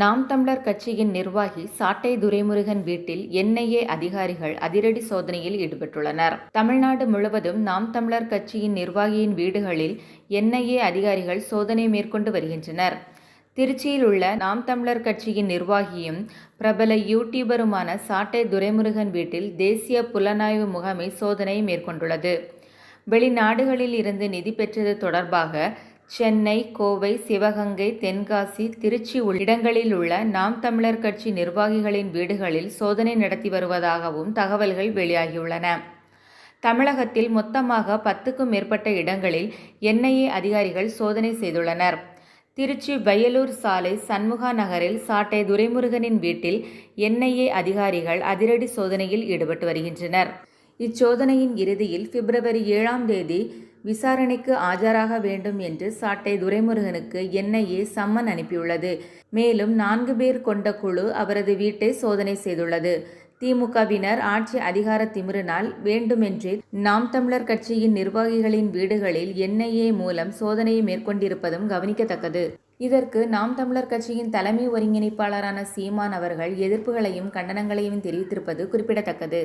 நாம் தமிழர் கட்சியின் நிர்வாகி சாட்டை துரைமுருகன் வீட்டில் என்ஐஏ அதிகாரிகள் அதிரடி சோதனையில் ஈடுபட்டுள்ளனர். தமிழ்நாடு முழுவதும் நாம் தமிழர் கட்சியின் நிர்வாகியின் வீடுகளில் என்ஐஏ அதிகாரிகள் சோதனை மேற்கொண்டு வருகின்றனர். திருச்சியில் உள்ள நாம் தமிழர் கட்சியின் நிர்வாகியும் பிரபல யூடியூபருமான சாட்டை துரைமுருகன் வீட்டில் தேசிய புலனாய்வு முகமை சோதனை மேற்கொண்டுள்ளது. வெளிநாடுகளில் இருந்து நிதி பெற்றது தொடர்பாக சென்னை கோவை சிவகங்கை தென்காசி திருச்சி இடங்களில் உள்ள நாம் தமிழர் கட்சி நிர்வாகிகளின் வீடுகளில் சோதனை நடத்தி வருவதாகவும் தகவல்கள் வெளியாகியுள்ளன. தமிழகத்தில் மொத்தமாக பத்துக்கும் மேற்பட்ட இடங்களில் என்ஐஏ அதிகாரிகள் சோதனை செய்துள்ளனர். திருச்சி வயலூர் சாலை சண்முகா நகரில் சாட்டை துரைமுருகனின் வீட்டில் என்ஐஏ அதிகாரிகள் அதிரடி சோதனையில் ஈடுபட்டு வருகின்றனர். இச்சோதனையின் இறுதியில் பிப்ரவரி ஏழாம் தேதி விசாரணைக்கு ஆஜராக வேண்டும் என்று சாட்டை துரைமுருகனுக்கு என்ஐஏ சம்மன் அனுப்பியுள்ளது. மேலும் நான்கு பேர் கொண்ட குழு அவரது வீட்டை சோதனை செய்துள்ளது. திமுகவினர் ஆட்சி அதிகார திமிரினால் வேண்டுமென்றே நாம் தமிழர் கட்சியின் நிர்வாகிகளின் வீடுகளில் என்ஐஏ மூலம் சோதனையை மேற்கொண்டிருப்பதும் கவனிக்கத்தக்கது. இதற்கு நாம் தமிழர் கட்சியின் தலைமை ஒருங்கிணைப்பாளரான சீமான் அவர்கள் எதிர்ப்புகளையும் கண்டனங்களையும் தெரிவித்திருப்பது குறிப்பிடத்தக்கது.